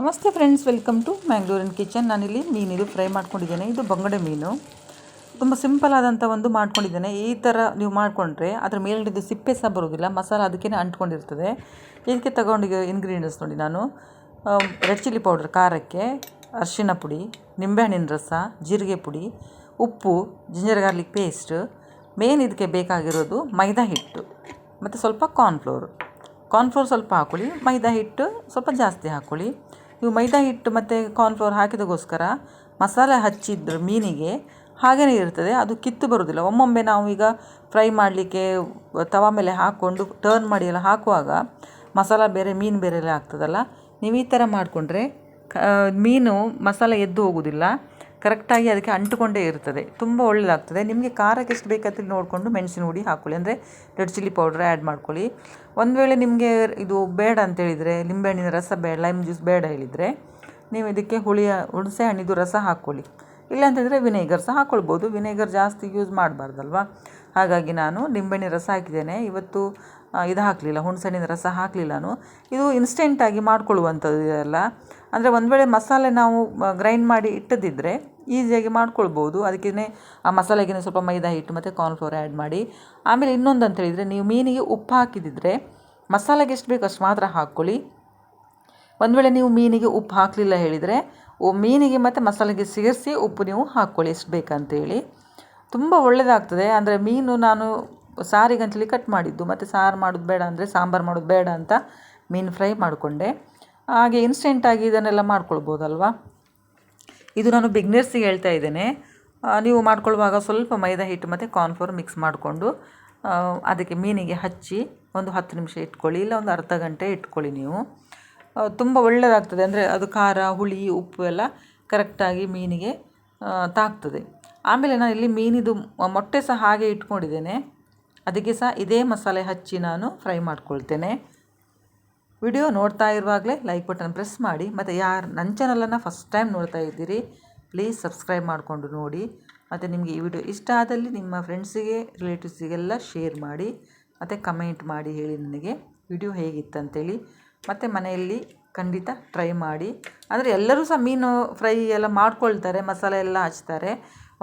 ನಮಸ್ತೆ friends welcome to ಮ್ಯಾಂಗ್ಳೂರಿನ kitchen ನಾನಿಲ್ಲಿ ಮೀನಿದು ಫ್ರೈ ಮಾಡ್ಕೊಂಡಿದ್ದೇನೆ. ಇದು ಬಂಗಡೆ ಮೀನು. ತುಂಬ ಸಿಂಪಲ್ ಆದಂಥ ಒಂದು ಮಾಡ್ಕೊಂಡಿದ್ದೇನೆ. ಈ ಥರ ನೀವು ಮಾಡಿಕೊಂಡ್ರೆ ಅದರ ಮೇಲಿದ್ದು ಸಿಪ್ಪೆ ಸಹ ಬರೋದಿಲ್ಲ ಮಸಾಲ ಅದಕ್ಕೇ ಅಂಟ್ಕೊಂಡಿರ್ತದೆ. ಇದಕ್ಕೆ ತಗೊಂಡಿಗೆ ಇಂಗ್ರೀಡಿಯೆಂಟ್ಸ್ ನೋಡಿ ನಾನು. ರೆಡ್ ಚಿಲ್ಲಿ ಪೌಡರ್ ಖಾರಕ್ಕೆ ಅರಿಶಿಣ ಪುಡಿ, ನಿಂಬೆಹಣ್ಣಿನ ರಸ, ಜೀರಿಗೆ ಪುಡಿ, ಉಪ್ಪು ಜಿಂಜರ್ ಗಾರ್ಲಿಕ್ ಪೇಸ್ಟ್ ಮೇನ್ ಇದಕ್ಕೆ ಬೇಕಾಗಿರೋದು ಮೈದಾ ಹಿಟ್ಟು. ಮತ್ತು ಸ್ವಲ್ಪ ಕಾರ್ನ್ಫ್ಲೋರ್ ಕಾರ್ನ್ಫ್ಲೋರ್ ಸ್ವಲ್ಪ ಹಾಕ್ಕೊಳ್ಳಿ ಮೈದಾ ಹಿಟ್ಟು ಸ್ವಲ್ಪ ಜಾಸ್ತಿ ಹಾಕ್ಕೊಳ್ಳಿ ನೀವು ಮೈದಾ ಹಿಟ್ಟು ಮತ್ತು ಕಾರ್ನ್ಫ್ಲೋರ್ ಹಾಕಿದಗೋಸ್ಕರ ಮಸಾಲೆ ಹಚ್ಚಿದ್ರ ಮೀನಿಗೆ ಹಾಗೆಯೇ ಇರ್ತದೆ. ಅದು ಕಿತ್ತು ಬರುವುದಿಲ್ಲ ಒಮ್ಮೊಮ್ಮೆ ನಾವು ಈಗ ಫ್ರೈ ಮಾಡಲಿಕ್ಕೆ ತವ ಮೇಲೆ ಹಾಕ್ಕೊಂಡು ಟರ್ನ್ ಮಾಡಿ ಎಲ್ಲ ಹಾಕುವಾಗ ಮಸಾಲ ಬೇರೆ, ಮೀನು ಬೇರೆ ಎಲ್ಲ ಆಗ್ತದಲ್ಲ? ನೀವು ಈ ಥರ ಮಾಡಿಕೊಂಡ್ರೆ ಮೀನು ಮಸಾಲೆ ಎದ್ದು ಹೋಗೋದಿಲ್ಲ. ಕರೆಕ್ಟಾಗಿ ಅದಕ್ಕೆ ಅಂಟುಕೊಂಡೇ ಇರ್ತದೆ. ತುಂಬ ಒಳ್ಳೆಯದಾಗ್ತದೆ ನಿಮಗೆ ಖಾರಕ್ಕೆ ಎಷ್ಟು ಬೇಕಾದ್ರೆ ನೋಡಿಕೊಂಡು ಮೆಣಸಿನ ಹುಡಿ ಹಾಕ್ಕೊಳ್ಳಿ ಅಂದರೆ ರೆಡ್ ಚಿಲ್ಲಿ ಪೌಡ್ರ್ ಆ್ಯಡ್ ಮಾಡ್ಕೊಳ್ಳಿ. ಒಂದು ವೇಳೆ ನಿಮಗೆ ಇದು ಬೇಡ ಅಂತೇಳಿದರೆ ನಿಂಬೆಹಣ್ಣಿನ ರಸ ಬೇಡ, ಲೈಮ್ ಜ್ಯೂಸ್ ಬೇಡ ಹೇಳಿದರೆ, ನೀವು ಇದಕ್ಕೆ ಹುಳಿಯ, ಹುಣಸೆ ಹಣ್ಣಿದು ರಸ ಹಾಕ್ಕೊಳ್ಳಿ ಇಲ್ಲಾಂತಂದರೆ ವಿನೇಗರ್ ಸಹ ಹಾಕ್ಕೊಳ್ಬೋದು ವಿನೇಗರ್ ಜಾಸ್ತಿ ಯೂಸ್ ಮಾಡಬಾರ್ದಲ್ವ? ಹಾಗಾಗಿ ನಾನು ನಿಂಬೆಹಣ್ಣಿನ ರಸ ಹಾಕಿದ್ದೇನೆ. ಇವತ್ತು ಇದು ಹಾಕಲಿಲ್ಲ ಹುಣಸಣ್ಣಿನ ರಸ ಹಾಕಲಿಲ್ಲ ಇದು ಇನ್ಸ್ಟೆಂಟಾಗಿ ಮಾಡ್ಕೊಳ್ಳುವಂಥದ್ದು ಇದೆಲ್ಲ. ಅಂದರೆ ಒಂದು ವೇಳೆ ಮಸಾಲೆ ನಾವು ಗ್ರೈಂಡ್ ಮಾಡಿ ಇಟ್ಟದಿದ್ದರೆ ಈಸಿಯಾಗಿ ಮಾಡ್ಕೊಳ್ಬೋದು. ಅದಕ್ಕೇ ಆ ಮಸಾಲೆಗೆ ಸ್ವಲ್ಪ ಮೈದಾ ಹಿಟ್ಟು ಮತ್ತು ಕಾರ್ನ್ಫ್ಲೋರ್ ಆ್ಯಡ್ ಮಾಡಿ. ಆಮೇಲೆ ಇನ್ನೊಂದು ಅಂತ ಹೇಳಿದರೆ ನೀವು ಮೀನಿಗೆ ಉಪ್ಪು ಹಾಕಿದಿದ್ರೆ ಮಸಾಲೆಗೆ ಎಷ್ಟು ಬೇಕು ಅಷ್ಟು ಮಾತ್ರ ಹಾಕ್ಕೊಳ್ಳಿ. ಒಂದು ವೇಳೆ ನೀವು ಮೀನಿಗೆ ಉಪ್ಪು ಹಾಕಲಿಲ್ಲ ಹೇಳಿದರೆ ಮೀನಿಗೆ ಮತ್ತು ಮಸಾಲೆಗೆ ಸೇರಿಸಿ ಉಪ್ಪು ನೀವು ಹಾಕ್ಕೊಳ್ಳಿ, ಎಷ್ಟು ಬೇಕಂತೇಳಿ ತುಂಬ ಒಳ್ಳೆಯದಾಗ್ತದೆ ಅಂದರೆ ಮೀನು ನಾನು ಸಾರಿಗಂತೇಳಿ ಕಟ್ ಮಾಡಿದ್ದು. ಮತ್ತು ಸಾರು ಮಾಡೋದು ಬೇಡ ಅಂದರೆ ಸಾಂಬಾರು ಮಾಡೋದು ಬೇಡ ಅಂತ ಮೀನು ಫ್ರೈ ಮಾಡಿಕೊಂಡೆ. ಹಾಗೆ ಇನ್ಸ್ಟೆಂಟಾಗಿ ಇದನ್ನೆಲ್ಲ ಮಾಡ್ಕೊಳ್ಬೋದಲ್ವ? ಇದು ನಾನು ಬಿಗ್ನರ್ಸಿಗೆ ಹೇಳ್ತಾ ಇದ್ದೇನೆ. ನೀವು ಮಾಡ್ಕೊಳ್ಳುವಾಗ ಸ್ವಲ್ಪ ಮೈದಾ ಹಿಟ್ಟು ಮತ್ತು ಕಾರ್ನ್ಫ್ಲೋರ್ ಮಿಕ್ಸ್ ಮಾಡಿಕೊಂಡು ಅದಕ್ಕೆ ಮೀನಿಗೆ ಹಚ್ಚಿ ಒಂದು ಹತ್ತು ನಿಮಿಷ ಇಟ್ಕೊಳ್ಳಿ, ಇಲ್ಲ ಒಂದು ಅರ್ಧ ಗಂಟೆ ಇಟ್ಕೊಳ್ಳಿ ನೀವು. ತುಂಬ ಒಳ್ಳೆಯದಾಗ್ತದೆ ಅಂದರೆ ಅದು ಖಾರ, ಹುಳಿ, ಉಪ್ಪು ಎಲ್ಲ ಕರೆಕ್ಟಾಗಿ ಮೀನಿಗೆ ತಾಗ್ತದೆ. ಆಮೇಲೆ ನಾನು ಇಲ್ಲಿ ಮೀನಿದು ಮೊಟ್ಟೆ ಸಹ ಹಾಗೆ ಇಟ್ಕೊಂಡಿದ್ದೇನೆ. ಅದಕ್ಕೆ ಸಹ ಇದೇ ಮಸಾಲೆ ಹಚ್ಚಿ ನಾನು ಫ್ರೈ ಮಾಡ್ಕೊಳ್ತೇನೆ. ವಿಡಿಯೋ ನೋಡ್ತಾ ಇರುವಾಗಲೇ ಲೈಕ್ ಬಟನ್ ಪ್ರೆಸ್ ಮಾಡಿ. ಮತ್ತು ಯಾರು ನನ್ನ ಚಾನಲನ್ನು ಫಸ್ಟ್ ಟೈಮ್ ನೋಡ್ತಾ ಇದ್ದೀರಿ ಪ್ಲೀಸ್ ಸಬ್ಸ್ಕ್ರೈಬ್ ಮಾಡಿಕೊಂಡು ನೋಡಿ. ಮತ್ತು ನಿಮಗೆ ಈ ವಿಡಿಯೋ ಇಷ್ಟ ಆದಲ್ಲಿ ನಿಮ್ಮ ಫ್ರೆಂಡ್ಸಿಗೆ ರಿಲೇಟಿವ್ಸಿಗೆಲ್ಲ ಶೇರ್ ಮಾಡಿ. ಮತ್ತು ಕಮೆಂಟ್ ಮಾಡಿ ಹೇಳಿ ನನಗೆ ವಿಡಿಯೋ ಹೇಗಿತ್ತಂತೇಳಿ. ಮತ್ತು ಮನೆಯಲ್ಲಿ ಖಂಡಿತ ಟ್ರೈ ಮಾಡಿ. ಅಂದರೆ ಎಲ್ಲರೂ ಸಹ ಮೀನು ಫ್ರೈ ಎಲ್ಲ ಮಾಡ್ಕೊಳ್ತಾರೆ, ಮಸಾಲೆ ಎಲ್ಲ ಹಚ್ತಾರೆ.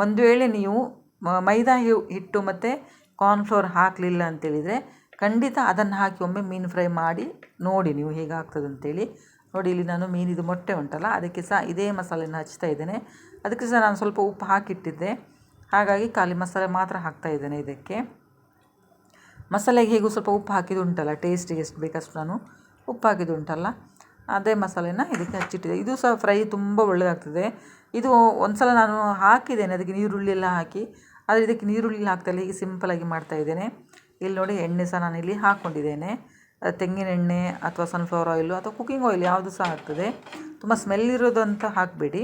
ಒಂದು ವೇಳೆ ನೀವು ಮೈದಾ ಹಿಟ್ಟು ಮತ್ತು ಕಾರ್ನ್ಫ್ಲೋರ್ ಹಾಕಲಿಲ್ಲ ಅಂತೇಳಿದರೆ ಖಂಡಿತ ಅದನ್ನು ಹಾಕಿ ಒಮ್ಮೆ ಮೀನು ಫ್ರೈ ಮಾಡಿ ನೋಡಿ ನೀವು ಹೇಗೆ ಆಗ್ತದೆ ಅಂತೇಳಿ. ನೋಡಿ ಇಲ್ಲಿ ನಾನು ಮೀನಿದು ಮೊಟ್ಟೆ ಉಂಟಲ್ಲ, ಅದಕ್ಕೆ ಸಹ ಇದೇ ಮಸಾಲೆನ ಹಚ್ತಾ ಇದ್ದೇನೆ. ಅದಕ್ಕೆ ಸಹ ನಾನು ಸ್ವಲ್ಪ ಉಪ್ಪು ಹಾಕಿಟ್ಟಿದ್ದೆ. ಹಾಗಾಗಿ ಖಾಲಿ ಮಸಾಲೆ ಮಾತ್ರ ಹಾಕ್ತಾ ಇದ್ದೇನೆ ಇದಕ್ಕೆ. ಮಸಾಲೆಗೆ ಹೇಗೂ ಸ್ವಲ್ಪ ಉಪ್ಪು ಹಾಕಿದ್ದು ಉಂಟಲ್ಲ ಟೇಸ್ಟಿಗೆ ಎಷ್ಟು ಬೇಕಷ್ಟು ನಾನು ಉಪ್ಪು ಹಾಕಿದ್ದು ಉಂಟಲ್ಲ, ಅದೇ ಮಸಾಲೆನ ಇದಕ್ಕೆ ಹಚ್ಚಿಟ್ಟಿದೆ ಇದು ಸಹ ಫ್ರೈ ತುಂಬ ಒಳ್ಳೆಯದಾಗ್ತದೆ ಇದು ಒಂದು ಸಲ ನಾನು ಹಾಕಿದ್ದೇನೆ, ಅದಕ್ಕೆ ನೀರುಳ್ಳಿ ಎಲ್ಲ ಹಾಕಿ ಆದರೆ ಇದಕ್ಕೆ ನೀರುಳ್ಳಿ ಹಾಕ್ತಾಯಿಲ್ಲ ಹೀಗೆ ಸಿಂಪಲಾಗಿ ಮಾಡ್ತಾಯಿದ್ದೇನೆ ಇಲ್ಲಿ ನೋಡಿ ಎಣ್ಣೆ ಸಹ ನಾನು ಇಲ್ಲಿ ಹಾಕ್ಕೊಂಡಿದ್ದೇನೆ ತೆಂಗಿನ ಎಣ್ಣೆ ಅಥವಾ ಸನ್ಫ್ಲವರ್ ಆಯಿಲು ಅಥವಾ ಕುಕ್ಕಿಂಗ್ ಆಯಿಲ್ ಯಾವುದು ಸಹ ಆಗ್ತದೆ. ತುಂಬ ಸ್ಮೆಲ್ ಇರೋದು ಅಂತ ಹಾಕಬೇಡಿ.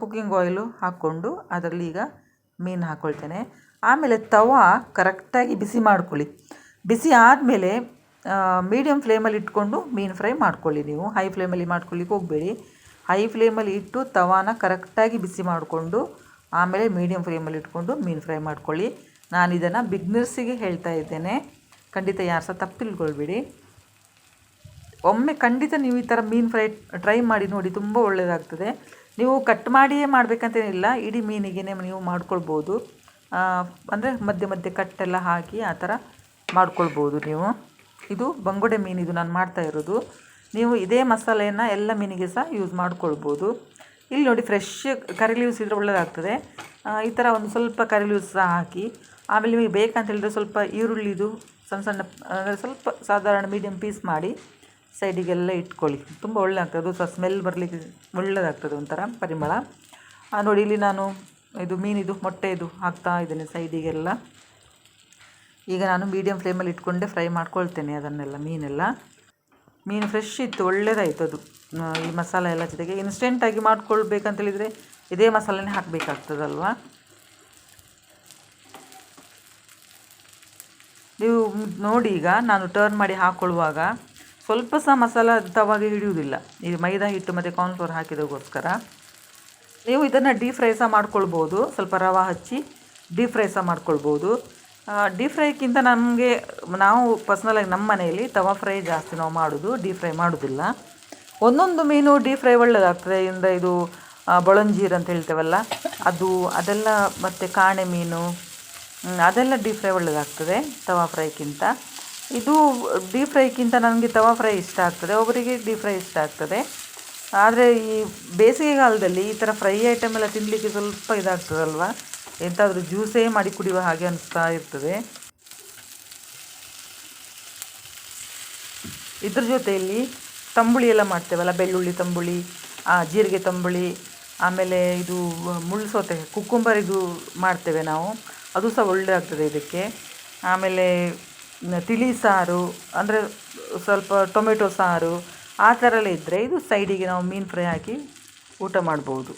ಕುಕ್ಕಿಂಗ್ ಆಯಿಲು ಹಾಕ್ಕೊಂಡು ಅದರಲ್ಲಿ ಈಗ ಮೀನು ಹಾಕ್ಕೊಳ್ತೇನೆ ಆಮೇಲೆ ತವ ಕರೆಕ್ಟಾಗಿ ಬಿಸಿ ಮಾಡ್ಕೊಳ್ಳಿ. ಬಿಸಿ ಆದಮೇಲೆ ಮೀಡಿಯಮ್ ಫ್ಲೇಮಲ್ಲಿ ಇಟ್ಕೊಂಡು ಮೀನು ಫ್ರೈ ಮಾಡ್ಕೊಳ್ಳಿ ನೀವು. ಹೈ ಫ್ಲೇಮಲ್ಲಿ ಮಾಡ್ಕೊಳ್ಳಿಕ್ಕೆ ಹೋಗಬೇಡಿ. ಹೈ ಫ್ಲೇಮಲ್ಲಿ ಇಟ್ಟು ತವಾನ ಕರೆಕ್ಟಾಗಿ ಬಿಸಿ ಮಾಡಿಕೊಂಡು ಆಮೇಲೆ ಮೀಡಿಯಮ್ ಫ್ಲೇಮಲ್ಲಿ ಇಟ್ಕೊಂಡು ಮೀನು ಫ್ರೈ ಮಾಡ್ಕೊಳ್ಳಿ. ನಾನು ಇದನ್ನು ಬಿಗ್ನರ್ಸಿಗೆ ಹೇಳ್ತಾ ಇದ್ದೇನೆ. ಖಂಡಿತ ಯಾರು ಸಹ ತಪ್ಪಿಲ್ಕೊಳ್ಬೇಡಿ ಒಮ್ಮೆ ಖಂಡಿತ ನೀವು ಈ ಥರ ಮೀನು ಫ್ರೈ ಟ್ರೈ ಮಾಡಿ ನೋಡಿ ತುಂಬ ಒಳ್ಳೆಯದಾಗ್ತದೆ ನೀವು ಕಟ್ ಮಾಡಿಯೇ ಮಾಡಬೇಕಂತೇನಿಲ್ಲ, ಇಡೀ ಮೀನಿಗೆ ನೀವು ಮಾಡ್ಕೊಳ್ಬೋದು. ಅಂದರೆ ಮಧ್ಯೆ ಮಧ್ಯೆ ಕಟ್ಟೆಲ್ಲ ಹಾಕಿ ಆ ಥರ ಮಾಡ್ಕೊಳ್ಬೋದು ನೀವು. ಇದು ಬಂಗುಡೆ ಮೀನಿದು ನಾನು ಮಾಡ್ತಾ ಇರೋದು. ನೀವು ಇದೇ ಮಸಾಲೆಯನ್ನು ಎಲ್ಲ ಮೀನಿಗೆ ಸಹ ಯೂಸ್ ಮಾಡ್ಕೊಳ್ಬೋದು. ಇಲ್ಲಿ ನೋಡಿ ಫ್ರೆಶ್ ಕರಿ ಲೀವ್ಸ್ ಇದ್ರೆ ಒಳ್ಳೆಯದಾಗ್ತದೆ ಈ ಥರ ಒಂದು ಸ್ವಲ್ಪ ಕರಿ ಲೀವ್ಸ್ ಸಹ ಹಾಕಿ. ಆಮೇಲೆ ನಿಮಗೆ ಬೇಕಂತ ಹೇಳಿದ್ರೆ ಸ್ವಲ್ಪ ಈರುಳ್ಳಿದು ಸಣ್ಣ ಸಣ್ಣ, ಅಂದರೆ ಸ್ವಲ್ಪ ಸಾಧಾರಣ ಮೀಡಿಯಮ್ ಪೀಸ್ ಮಾಡಿ ಸೈಡಿಗೆಲ್ಲ ಇಟ್ಕೊಳ್ಳಿ. ತುಂಬ ಒಳ್ಳೆ ಆಗ್ತದೆ ಅದು ಸಹ ಸ್ಮೆಲ್ ಬರಲಿಕ್ಕೆ ಒಳ್ಳೆಯದಾಗ್ತದೆ ಒಂಥರ ಪರಿಮಳ. ನೋಡಿ ಇಲ್ಲಿ ನಾನು ಇದು ಮೀನಿದು ಮೊಟ್ಟೆ ಇದು ಹಾಕ್ತಾ ಇದ್ದೇನೆ ಸೈಡಿಗೆಲ್ಲ. ಈಗ ನಾನು ಮೀಡಿಯಮ್ ಫ್ಲೇಮಲ್ಲಿ ಇಟ್ಕೊಂಡೆ ಫ್ರೈ ಮಾಡ್ಕೊಳ್ತೇನೆ ಅದನ್ನೆಲ್ಲ ಮೀನೆಲ್ಲ. ಮೀನು ಫ್ರೆಶ್ ಇತ್ತು ಒಳ್ಳೆಯದಾಯ್ತು ಅದು. ಈ ಮಸಾಲ ಎಲ್ಲ ಜೊತೆಗೆ ಇನ್ಸ್ಟೆಂಟಾಗಿ ಮಾಡ್ಕೊಳ್ಬೇಕಂತೇಳಿದರೆ ಇದೇ ಮಸಾಲೆನೇ ಹಾಕಬೇಕಾಗ್ತದಲ್ವ? ನೀವು ನೋಡಿ ಈಗ, ನಾನು ಟರ್ನ್ ಮಾಡಿ ಹಾಕ್ಕೊಳ್ಳುವಾಗ ಸ್ವಲ್ಪ ಸಹ ಮಸಾಲ ತವಾಗ ಹಿಡಿಯುವುದಿಲ್ಲ. ಈ ಮೈದಾ ಹಿಟ್ಟು ಮತ್ತು ಕಾರ್ನ್ಫ್ಲೋರ್ ಹಾಕಿದಗೋಸ್ಕರ ನೀವು ಇದನ್ನು ಡೀಪ್ ಫ್ರೈ ಸಹ ಮಾಡ್ಕೊಳ್ಬೋದು, ಸ್ವಲ್ಪ ರವೆ ಹಚ್ಚಿ ಡೀಪ್ ಫ್ರೈ ಸಹ ಮಾಡ್ಕೊಳ್ಬೋದು. ಡೀಪ್ ಫ್ರೈಕ್ಕಿಂತ ನಮಗೆ, ನಾವು ಪರ್ಸ್ನಲಾಗಿ ನಮ್ಮ ಮನೆಯಲ್ಲಿ ತವಾ ಫ್ರೈ ಜಾಸ್ತಿ ನಾವು ಮಾಡೋದು ಡೀಪ್ ಫ್ರೈ ಮಾಡೋದಿಲ್ಲ. ಒಂದೊಂದು ಮೀನು ಡೀಪ್ ಫ್ರೈ ಒಳ್ಳೆಯದಾಗ್ತದೆ ಇಂದ ಇದು ಬಳಂಜೀರ್ ಅಂತ ಹೇಳ್ತೇವಲ್ಲ, ಅದು, ಅದೆಲ್ಲ ಮತ್ತು ಕಾಣೆ ಮೀನು ಅದೆಲ್ಲ ಡೀಪ್ ಫ್ರೈ ಒಳ್ಳೆಯದಾಗ್ತದೆ ತವಾ ಫ್ರೈಗಿಂತ ಇದು ಡೀಪ್ ಫ್ರೈಗಿಂತ ನನಗೆ ತವಾ ಫ್ರೈ ಇಷ್ಟ ಆಗ್ತದೆ. ಒಬ್ಬರಿಗೆ ಡೀಪ್ ಫ್ರೈ ಇಷ್ಟ ಆಗ್ತದೆ. ಆದರೆ ಈ ಬೇಸಿಗೆಗಾಲದಲ್ಲಿ ಈ ಥರ ಫ್ರೈ ಐಟಮ್ ಎಲ್ಲ ತಿನ್ನಲಿಕ್ಕೆ ಸ್ವಲ್ಪ ಇದಾಗ್ತದಲ್ವ? ಎಂತಾದರೂ ಜ್ಯೂಸೇ ಮಾಡಿ ಕುಡಿಯುವ ಹಾಗೆ ಅನಿಸ್ತಾ ಇರ್ತದೆ. ಇದ್ರ ಜೊತೆಯಲ್ಲಿ ತಂಬುಳಿ ಎಲ್ಲ ಮಾಡ್ತೇವಲ್ಲ ಬೆಳ್ಳುಳ್ಳಿ ತಂಬುಳಿ ಆ, ಜೀರಿಗೆ ತಂಬುಳಿ ಆಮೇಲೆ ಇದು ಮುಳ್ಳು ಸೌತೆ ಇದು ಮಾಡ್ತೇವೆ ನಾವು. ಅದು ಸಹ ಒಳ್ಳೆ ಆಗ್ತದೆ ಇದಕ್ಕೆ. ಆಮೇಲೆ ತಿಳಿ ಸಾರು ಅಂದರೆ ಸ್ವಲ್ಪ ಟೊಮೆಟೊ ಸಾರು ಆ ಥರ ಎಲ್ಲ ಇದ್ದರೆ ಇದು ಸೈಡಿಗೆ ನಾವು ಮೀನು ಫ್ರೈ ಹಾಕಿ ಊಟ ಮಾಡ್ಬೋದು.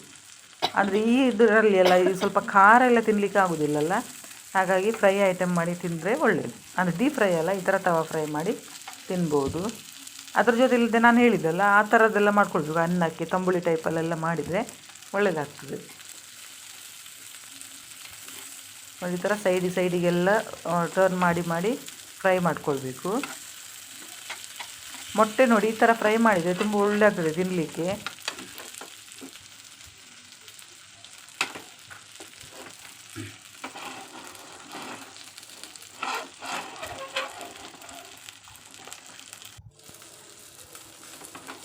ಅಂದರೆ ಈ ಇದರಲ್ಲಿ ಎಲ್ಲ ಈ ಸ್ವಲ್ಪ ಖಾರ ಎಲ್ಲ ತಿನ್ನಲಿಕ್ಕೆ ಆಗೋದಿಲ್ಲಲ್ಲ. ಹಾಗಾಗಿ ಫ್ರೈ ಐಟಮ್ ಮಾಡಿ ತಿಂದರೆ ಒಳ್ಳೆಯದು ಅಂದರೆ ಡೀಪ್ ಫ್ರೈ ಅಲ್ಲ, ಈ ಥರ ತವಾ ಫ್ರೈ ಮಾಡಿ ತಿನ್ಬೋದು. ಅದ್ರ ಜೊತೆ ನಾನು ಹೇಳಿದ್ದಲ್ಲ, ಆ ಥರದ್ದೆಲ್ಲ ಮಾಡ್ಕೊಳ್ಬೇಕು. ಅನ್ನಕ್ಕೆ ತಂಬುಳಿ ಟೈಪಲ್ಲೆಲ್ಲ ಮಾಡಿದರೆ ಒಳ್ಳೆಯದಾಗ್ತದೆ ಈ ಥರ ಸೈಡಿ ಸೈಡಿಗೆಲ್ಲ ಟರ್ನ್ ಮಾಡಿ ಮಾಡಿ ಫ್ರೈ ಮಾಡ್ಕೊಳ್ಬೇಕು. ಮೊಟ್ಟೆ ನೋಡಿ ಈ ಥರ ಫ್ರೈ ಮಾಡಿದರೆ ತುಂಬ ಒಳ್ಳೆ ಆಗ್ತದೆ ತಿನ್ನಲಿಕ್ಕೆ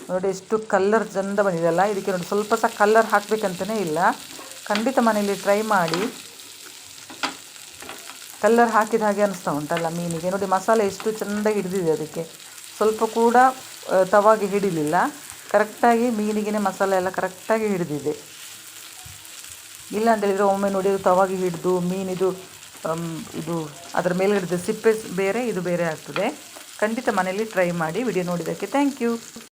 ನೋಡಿ ಎಷ್ಟು ಕಲ್ಲರ್ ಚಂದ ಬಂದಿದೆಯಲ್ಲ, ಇದಕ್ಕೆ ನೋಡಿ ಸ್ವಲ್ಪ ಸಹ ಕಲ್ಲರ್ ಹಾಕಬೇಕಂತಲೇ ಇಲ್ಲ. ಖಂಡಿತ ಮನೆಯಲ್ಲಿ ಟ್ರೈ ಮಾಡಿ. ಕಲ್ಲರ್ ಹಾಕಿದ ಹಾಗೆ ಅನಿಸ್ತಾ ಉಂಟಲ್ಲ ಮೀನಿಗೆ. ನೋಡಿ ಮಸಾಲೆ ಎಷ್ಟು ಚೆಂದ ಹಿಡಿದಿದೆ ಅದಕ್ಕೆ. ಸ್ವಲ್ಪ ಕೂಡ ತವಾಗಿ ಹಿಡಿಲಿಲ್ಲ. ಕರೆಕ್ಟಾಗಿ ಮೀನಿಗೆ ಮಸಾಲೆ ಎಲ್ಲ ಕರೆಕ್ಟಾಗಿ ಹಿಡಿದಿದೆ. ಇಲ್ಲ ಅಂತ ಹೇಳಿದರೆ ಒಮ್ಮೆ ನೋಡಿ ಅದು ತವಾಗಿ ಹಿಡಿದು, ಮೀನಿದು ಇದು ಅದರ ಮೇಲ್ಗಡೆ ಸಿಪ್ಪೆ ಬೇರೆ, ಇದು ಬೇರೆ ಆಗ್ತದೆ. ಖಂಡಿತ ಮನೆಯಲ್ಲಿ ಟ್ರೈ ಮಾಡಿ ವಿಡಿಯೋ ನೋಡಿದ್ದಕ್ಕೆ ಥ್ಯಾಂಕ್ ಯು